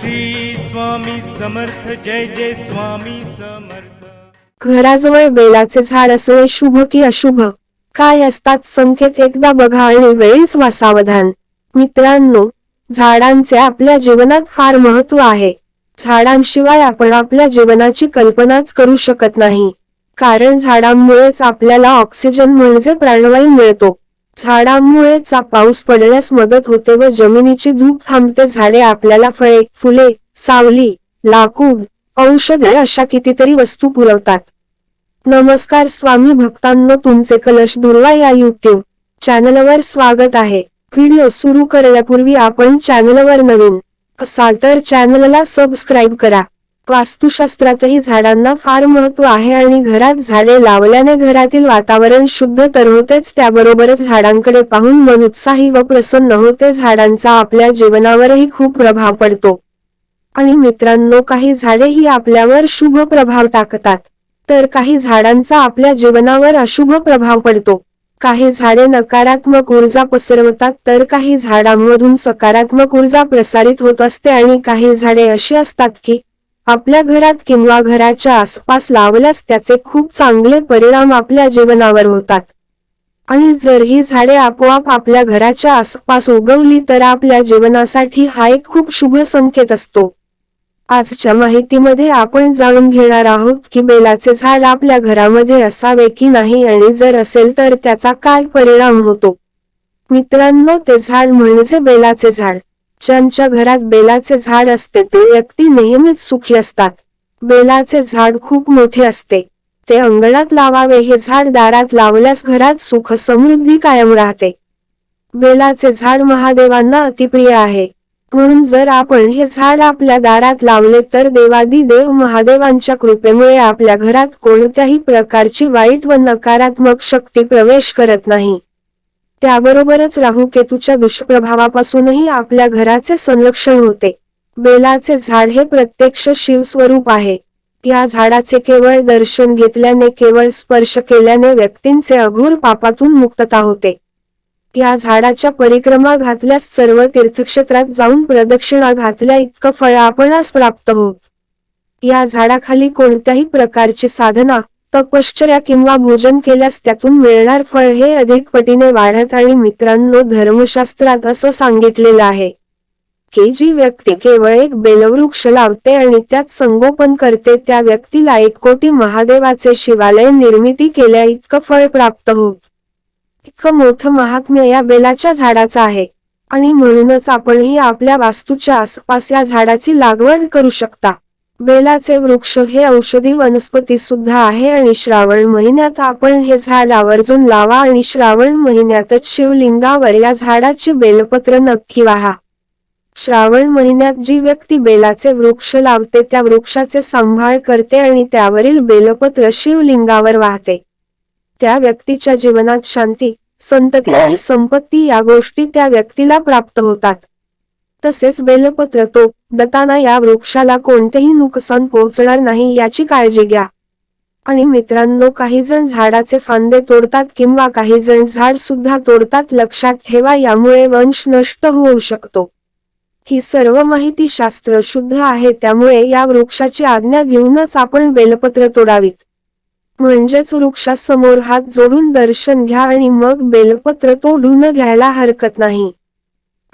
श्री स्वामी समर्थ जय जय स्वामी समर्थ. घराजवळ बेलाचे झाड असणे शुभ की अशुभ? काय असतात संकेत? एकदा बघा आणि वेळीच वा सावधान मित्रांनो झाडांचे आपल्या जीवनात फार महत्त्व आहे. झाडांशिवाय आपण आपल्या जीवनाची कल्पनाच करू शकत नाही. कारण झाडांमुळेच आपल्याला ऑक्सिजन म्हणजे प्राणवायू मिळतो. झाडांमुळेचा पाऊस पडण्यास मदत होते व जमिनीची धूप थांबते. झाडे आपल्याला फळे फुले सावली लाकूड औषधे अशा कितीतरी वस्तू पुरवतात. नमस्कार स्वामी भक्तांनो तुमचे कलश दुर्वा या युट्यूब चॅनलवर स्वागत आहे. व्हिडिओ सुरू करण्यापूर्वी आपण चॅनलवर नवीन असाल तर चॅनलला सबस्क्राईब करा. वास्तुशास्त्रातही झाडांना फार महत्त्व आहे आणि घरात झाडे लावल्याने घरातील वातावरण शुद्ध तर होतेच त्याबरोबरच झाडांकडे पाहून मन उत्साही व प्रसन्न होते झाडांचा आपल्या जीवनावरही खूप प्रभाव पडतो. आणि मित्रांनो काही झाडे ही आपल्यावर शुभ प्रभाव टाकतात तर काही झाडांचा आपल्या जीवनावर अशुभ प्रभाव पडतो. काही झाडे नकारात्मक ऊर्जा पसरवतात तर काही झाडांमधून सकारात्मक ऊर्जा प्रसारित होत असते आणि काही झाडे अशी असतात की आपल्या घरात किंवा घराच्या आसपास लावल्यास त्याचे खूप चांगले परिणाम आपल्या जीवनावर होतात. आणि जर ही झाडे आपोआप आपल्या घराच्या आसपास उगवली तर आपल्या जीवनासाठी हा एक खूप शुभ संकेत असतो. आजच्या माहितीमध्ये आपण जाणून घेणार आहोत की बेलाचे झाड आपल्या घरामध्ये असावे की नाही आणि जर असेल तर त्याचा काय परिणाम होतो. मित्रांनो ते झाड म्हणजे बेलाचे झाड. ज्यांच्या घरात बेलाचे झाड असते ते व्यक्ती नेहमीच सुखी असतात. बेलाचे झाड खूप मोठे असते. ते अंगणात लावावे हे झाड दारात लावल्यास घरात सुख समृद्धी कायम राहते. बेलाचे झाड महादेवांना अतिप्रिय आहे. म्हणून जर आपण हे झाड आपल्या दारात लावले तर देवादी देव महादेवांच्या कृपेमुळे आपल्या घरात कोणत्याही प्रकारची वाईट व नकारात्मक शक्ती प्रवेश करत नाही. त्याबरोबरच राहू केतूच्या दुष्प्रभावापासूनही आपल्या घराचे संरक्षण होते. बेलाचे झाड हे प्रत्यक्ष शिवस्वरूप आहे. या झाडाचे केवळ दर्शन घेतल्याने केवळ स्पर्श केल्याने व्यक्तींचे अघोर पापातून मुक्तता होते. या झाडाच्या परिक्रमा घातल्यास सर्व तीर्थक्षेत्रात जाऊन प्रदक्षिणा घातल्या इतकं फळ आपणास प्राप्त होत या झाडाखाली कोणत्याही प्रकारची साधना तपश्चर्या किंवा भोजन केल्यास त्यातून मिळणार फळ हे अधिक पटीने वाढत आणि मित्रांनो धर्मशास्त्रात असं सांगितलेलं आहे. की जी व्यक्ती केवळ एक बेलवृक्ष लावते आणि त्यात संगोपन करते त्या व्यक्तीला एक कोटी महादेवाचे शिवालय निर्मिती केल्या इतकं फळ प्राप्त होत. इतकं मोठं महात्म्य या बेलाच्या झाडाचं आहे. आणि म्हणूनच आपणही आपल्या वास्तूच्या आसपास या झाडाची लागवड करू शकता. बेलाचे वृक्ष हे औषधी वनस्पती सुद्धा आहे आणि श्रावण महिन्यात आपण हे झाड आवर्जून लावा आणि श्रावण महिन्यातच शिवलिंगावर या झाडाची बेलपत्र नक्की वाहा. श्रावण महिन्यात जी व्यक्ती बेलाचे वृक्ष लावते त्या वृक्षाचे सांभाळ करते आणि त्यावरील बेलपत्र शिवलिंगावर वाहते. त्या व्यक्तीच्या जीवनात शांती संतती आणि संपत्ती या गोष्टी त्या व्यक्तीला प्राप्त होतात. तसेच बेलपत्र तो दताना या वृक्षाला कोणतेही नुकसान पोहोचणार नाही याची काळजी घ्या. आणि मित्रांनो काही जण झाडाचे फांदे तोडतात किंवा काही जण झाड सुद्धा तोडतात लक्षात ठेवा यामुळे वंश नष्ट होऊ शकतो. ही सर्व माहिती शास्त्र शुद्ध आहे त्यामुळे या वृक्षाची आज्ञा घेऊनच आपण बेलपत्र तोडावीत. म्हणजेच वृक्षासमोर हात जोडून दर्शन घ्या आणि मग बेलपत्र तोडून घ्यायला हरकत नाही.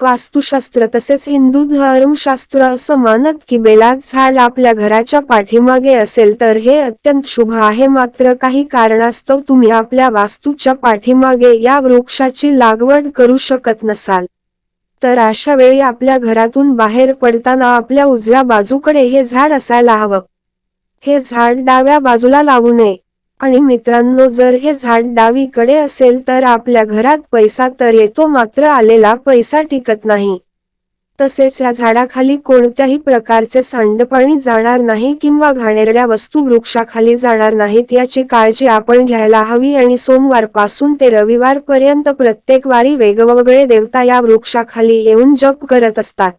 वास्तुशास्त्र तसेच हिंदू धर्मशास्त्र असं मानत की बेलात झाड आपल्या घराच्या पाठीमागे असेल तर हे अत्यंत शुभ आहे. मात्र काही कारणास्तव तुम्ही आपल्या वास्तूच्या पाठीमागे या वृक्षाची लागवड करू शकत नसाल. तर अशा वेळी आपल्या घरातून बाहेर पडताना आपल्या उजव्या बाजूकडे हे झाड असायला हवं. हे झाड डाव्या बाजूला लावू नये. आणि मित्रांनो जर हे झाड डावीकडे असेल तर आपल्या घरात पैसा तर येतो मात्र आलेला पैसा टिकत नाही. तसेच या झाडाखाली कोणत्याही प्रकारचे सांडपाणी जाणार नाही किंवा घाणेरड्या वस्तू वृक्षाखाली जाणार नाहीत याची काळजी आपण घ्यायला हवी आणि सोमवारपासून ते रविवारपर्यंत प्रत्येक वारी वेगवेगळे देवता या वृक्षाखाली येऊन जप करत असतात.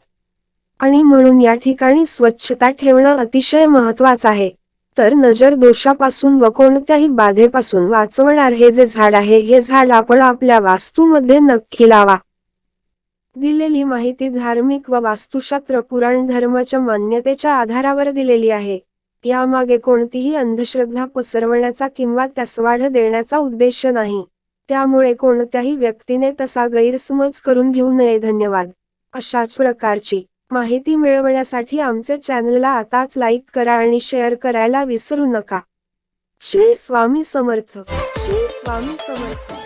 आणि म्हणून या ठिकाणी स्वच्छता ठेवणं अतिशय महत्वाचं आहे. तर नजर दोषापासून व कोणत्याही बाधेपासून वाचवणार हे जे झाड आहे हे झाड आपण आपल्या वास्तूमध्ये नक्की लावा. दिलेली माहिती धार्मिक व वास्तुशास्त्र पुराण धर्माच्या मान्यतेच्या आधारावर दिलेली आहे. यामागे कोणतीही अंधश्रद्धा पसरवण्याचा किंवा त्यास वाढ देण्याचा उद्देश नाही. त्यामुळे कोणत्याही व्यक्तीने तसा गैरसमज करून घेऊ नये. धन्यवाद. अशाच प्रकारची माहिती मिळवण्यासाठी आमचे चॅनलला आताच लाईक करा आणि शेअर करायला विसरू नका. श्री स्वामी समर्थ. श्री स्वामी समर्थ.